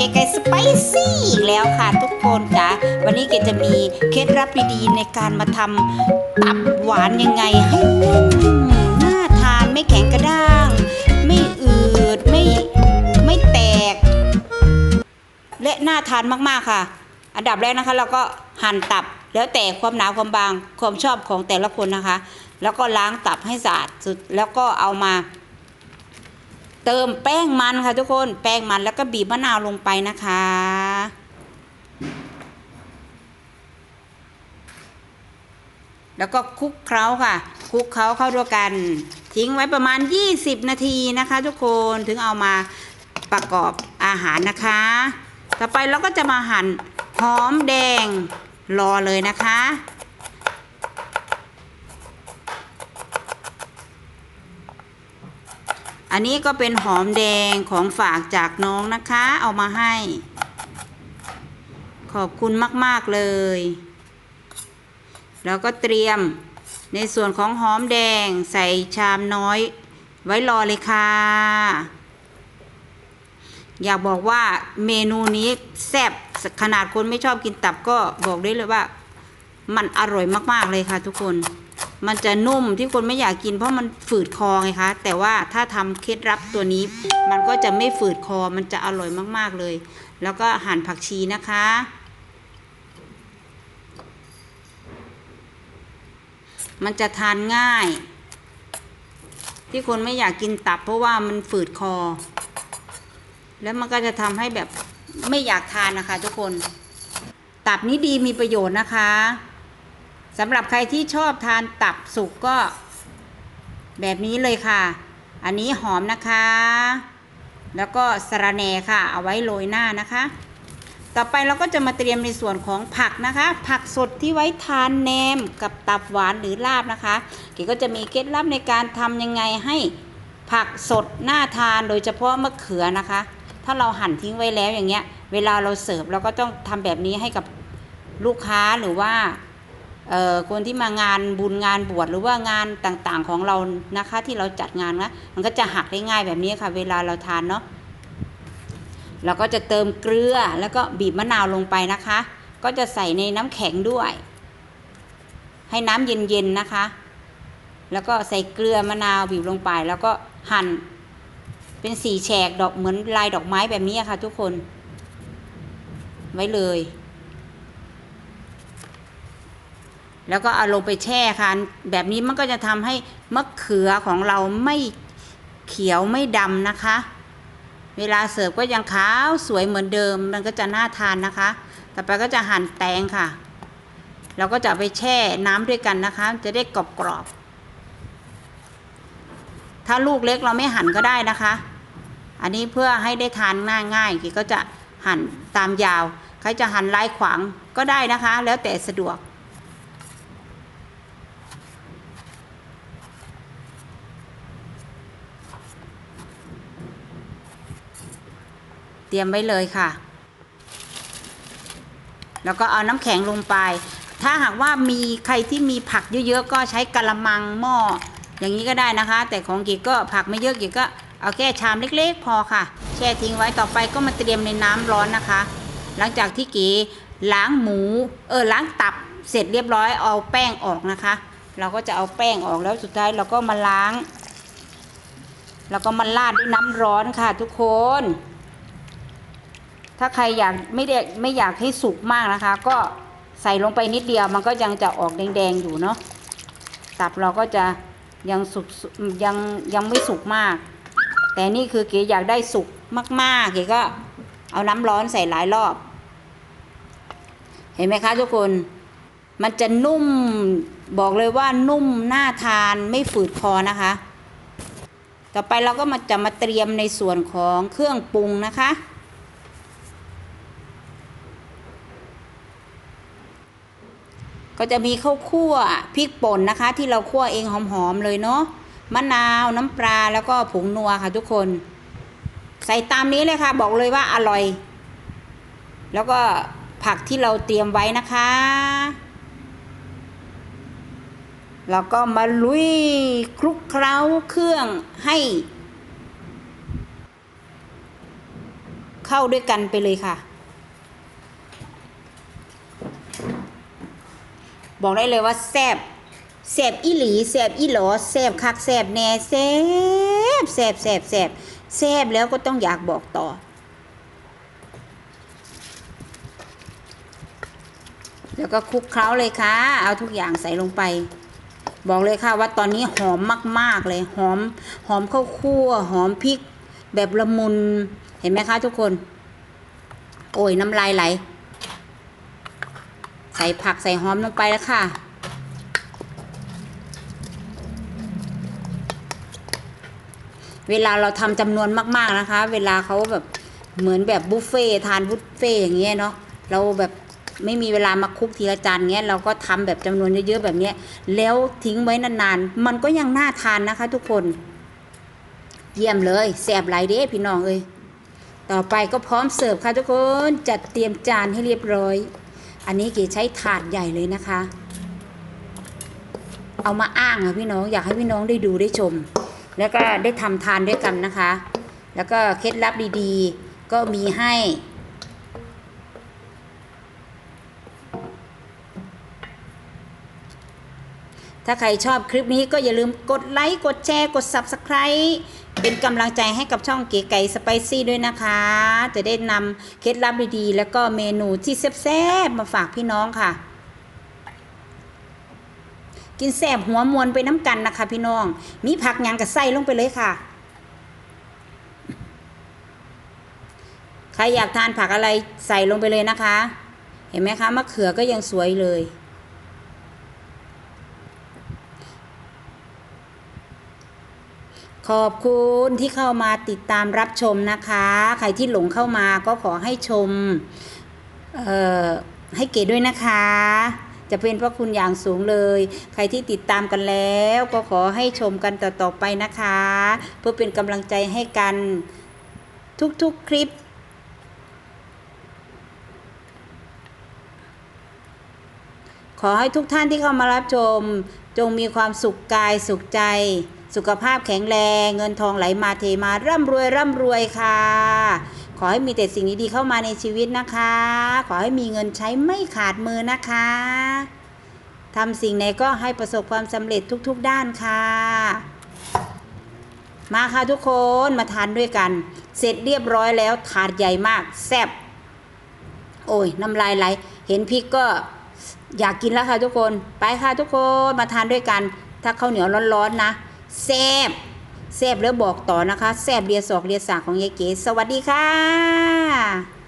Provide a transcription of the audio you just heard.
เก๋ๆสไปซี่อีกแล้วค่ะทุกคนจ้ะวันนี้เก๋จะมีเคล็ดลับดีๆในการมาทำตับหวานยังไงให้นุ่มน่าทานไม่แข็งกระด้าง ไม่อืดไม่ไม่แตก และน่าทานมากๆค่ะ อันดับแรกนะคะเราก็หั่นตับแล้วแต่ความหนาความบางความชอบของแต่ละคนนะคะ แล้วก็ล้างตับให้สะอาดสุดแล้วก็เอามา เติมแป้งมันค่ะทุกคนแป้งมันแล้วก็บีบมะนาวลงไปนะคะ แล้วก็คลุกเคล้าค่ะคลุกเคล้าเข้าด้วยกัน ทิ้งไว้ประมาณ 20 นาทีนะคะ ทุกคนถึงเอามาประกอบอาหารนะคะ ต่อไปเราก็จะมาหั่นหอมแดงรอเลยนะคะ อันนี้ก็เป็นหอมแดงของฝากจากน้องนะคะ เอามาให้ ขอบคุณมาก ๆ เลย แล้วก็เตรียมในส่วนของหอมแดงใส่ชามน้อย ไว้รอเลยค่ะ อยากบอกว่าเมนูนี้แซ่บขนาดคนไม่ชอบกินตับก็บอกได้เลยว่า มันอร่อยมาก ๆ เลยค่ะทุกคน มันจะนุ่มที่คนไม่อยากกินเพราะมันฝืดคอไงคะ แต่ว่าถ้าทำเคล็ดลับตัวนี้ มันก็จะไม่ฝืดคอมันจะอร่อยมากๆเลย แล้วก็หั่นผักชีนะคะ มันจะทานง่าย ที่คนไม่อยากกินตับ เพราะว่ามันฝืดคอ แล้วมันก็จะทำให้แบบไม่อยากทานนะคะ ทุกคน ตับนี้ดีมีประโยชน์นะคะ สำหรับใครที่ชอบทานตับสุกก็แบบนี้เลยค่ะ อันนี้หอมนะคะ แล้วก็สะระแหน่ค่ะ เอาไว้โรยหน้านะคะ ต่อไปเราก็จะมาเตรียมในส่วนของผักนะคะ ผักสดที่ไว้ทานแหนมกับตับหวานหรือลาบนะคะ เก๋ก็จะมีเคล็ดลับในการทำยังไงให้ผักสดน่าทานโดยเฉพาะมะเขือนะคะ ถ้าเราหั่นทิ้งไว้แล้วอย่างเงี้ย เวลาเราเสิร์ฟเราก็ต้องทำแบบนี้ให้กับลูกค้าหรือว่า คนที่มางานบุญงานบวชหรือว่างานต่างๆของเรานะคะที่เราจัดงานนะมันก็จะหักได้ง่ายแบบนี้ค่ะ เวลาเราทานเนาะเราก็จะเติมเกลือแล้วก็บีบมะนาวลงไปนะคะ ก็จะใส่ในน้ำแข็งด้วย ให้น้ำเย็นๆนะคะ แล้วก็ใส่เกลือมะนาวบีบลงไป แล้วก็หั่นเป็นสีแฉกดอกเหมือนลายดอกไม้แบบนี้ค่ะ ทุกคน ไว้เลย แล้วก็เอาลงไปแช่ค่ะแบบนี้มันก็จะทำให้มะเขือของเราไม่เขียวไม่ดำนะคะ เวลาเสิร์ฟก็ยังขาวสวยเหมือนเดิม มันก็จะน่าทานนะคะ ต่อไปก็จะหั่นแตงค่ะ เราก็จะไปแช่น้ำด้วยกันนะคะ จะได้กรอบๆถ้าลูกเล็กเราไม่หั่นก็ได้นะคะ อันนี้เพื่อให้ได้ทานง่ายง่ายก็จะหั่นตามยาว ใครจะหั่นลายขวางก็ได้นะคะ แล้วแต่สะดวก เตรียมไว้เลยค่ะ แล้วก็เอาน้ำแข็งลงไป ถ้าหากว่ามีใครที่มีผักเยอะๆก็ใช้กะละมังหม้ออย่างนี้ก็ได้นะคะ แต่ของกีก็ผักไม่เยอะกีก็เอาแค่ชามเล็กๆ พอค่ะ แช่ทิ้งไว้ต่อไปก็มาเตรียมในน้ำร้อนนะคะ หลังจากที่กีล้างหมูเออล้างตับเสร็จเรียบร้อยเอาแป้งออกนะคะ เราก็จะเอาแป้งออกแล้วสุดท้ายเราก็มาล้าง แล้วก็มาราดด้วยน้ำร้อนค่ะทุกคน ถ้าใครอยากไม่ได้ไม่อยากให้สุกมากนะคะ ก็ใส่ลงไปนิดเดียวมันก็ยังจะออกแดงๆอยู่เนาะตับเราก็จะยังสุกยังยังไม่สุกมาก แต่นี่คือเก๋อยากได้สุกมากๆเก๋ก็เอาน้ำร้อนใส่หลายรอบ เห็นไหมคะทุกคน มันจะนุ่มบอกเลยว่านุ่มน่าทานไม่ฝืดคอนะคะ ต่อไปเราก็มาจะมาเตรียมในส่วนของเครื่องปรุงนะคะ ก็จะมีข้าวคั่วพริกป่นนะคะ ที่เราคั่วเองหอมๆเลยเนาะมะนาวน้ำปลาแล้วก็ผงนัวค่ะทุกคน ใส่ตามนี้เลยค่ะ บอกเลยว่าอร่อย แล้วก็ผักที่เราเตรียมไว้นะคะ แล้วก็มาลุยคลุกเคล้าเครื่องให้ เข้าด้วยกันไปเลยค่ะ บอกได้เลยว่าแซบแซบอีหลีแซบอีหลอแซบคักแซบแน่แซบแซบแซบแซบแซบแล้วก็ต้องอยากบอกต่อ แล้วก็คลุกเคล้าเลยค่ะ เอาทุกอย่างใส่ลงไป บอกเลยค่ะว่าตอนนี้หอมมาก ๆ เลย หอม หอมข้าวคั่ว หอมพริก แบบละมุน เห็นไหมคะทุกคน โอ้ยน้ำลายไหล ส่ผักใส่หอมลงไปแล้วค่ะ เวลาเราทำจำนวนมาก ๆนะคะ เวลาเขาแบบเหมือนแบบบุฟเฟ่ทานบุฟเฟ่อย่างเงี้ยเนาะเราแบบไม่มีเวลามาคุกทีละจานเงี้ยเราก็ทำแบบจำนวนเยอะๆแบบเนี้ย แล้วทิ้งไว้นานๆ มันก็ยังน่าทานนะคะ ทุกคน เยี่ยมเลยแซ่บหลายเด้พี่น้องเอ้ยต่อไปก็พร้อมเสิร์ฟค่ะทุกคน จัดเตรียมจานให้เรียบร้อย อันนี้เก๋ใช้ถาดใหญ่เลยนะคะ เอามาอ้างค่ะพี่น้องอยากให้พี่น้องได้ดูได้ชม แล้วก็ได้ทำทานด้วยกันนะคะ แล้วก็เคล็ดลับดีๆ ก็มีให้ถ้าใครชอบคลิปนี้ก็อย่าลืมกดไลค์ กดแชร์ กด Subscribe เป็นกำลังใจให้กับช่องเก๋ไก่สไปซี่ด้วยนะคะ จะได้นำเคล็ดลับดีๆ แล้วก็เมนูที่แซ่บๆมาฝากพี่น้องค่ะ กินแซ่บหัวมวนไปน้ำกันนะคะ พี่น้อง มีผักยังกับไส้ลงไปเลยค่ะ ใครอยากทานผักอะไรใส่ลงไปเลยนะคะ เห็นไหมคะมะเขือก็ยังสวยเลย ขอบคุณที่เข้ามาติดตามรับชมนะคะ ใครที่หลงเข้ามาก็ขอให้ชมเอ่อให้เก๋ด้วยนะคะ จะเป็นพระคุณอย่างสูงเลย ใครที่ติดตามกันแล้วก็ขอให้ชมกันต่อๆไปนะคะ เพื่อเป็นกำลังใจให้กันทุกๆคลิปขอให้ทุกท่านที่เข้ามารับชม จงมีความสุขกายสุขใจ สุขภาพแข็งแรง เงินทองไหลมาเทมาร่ำรวยร่ำรวยค่ะ ขอให้มีแต่สิ่งดีๆเข้ามาในชีวิตนะคะ ขอให้มีเงินใช้ไม่ขาดมือนะคะทำสิ่งไหนก็ให้ประสบความสำเร็จทุกๆด้านค่ะ มาค่ะทุกคนมาทานด้วยกัน เสร็จเรียบร้อยแล้วถาดใหญ่มาก แซ่บโอ้ยน้ำลายไหล เห็นพริกก็อยากกินแล้วค่ะทุกคน ไปค่ะทุกคนมาทานด้วยกัน ถ้าข้าวเหนียวร้อนๆนะ แซบแซบแล้วบอกต่อนะคะ แซบเรียสอกเรียสากของยายเก๋สวัสดีค่ะ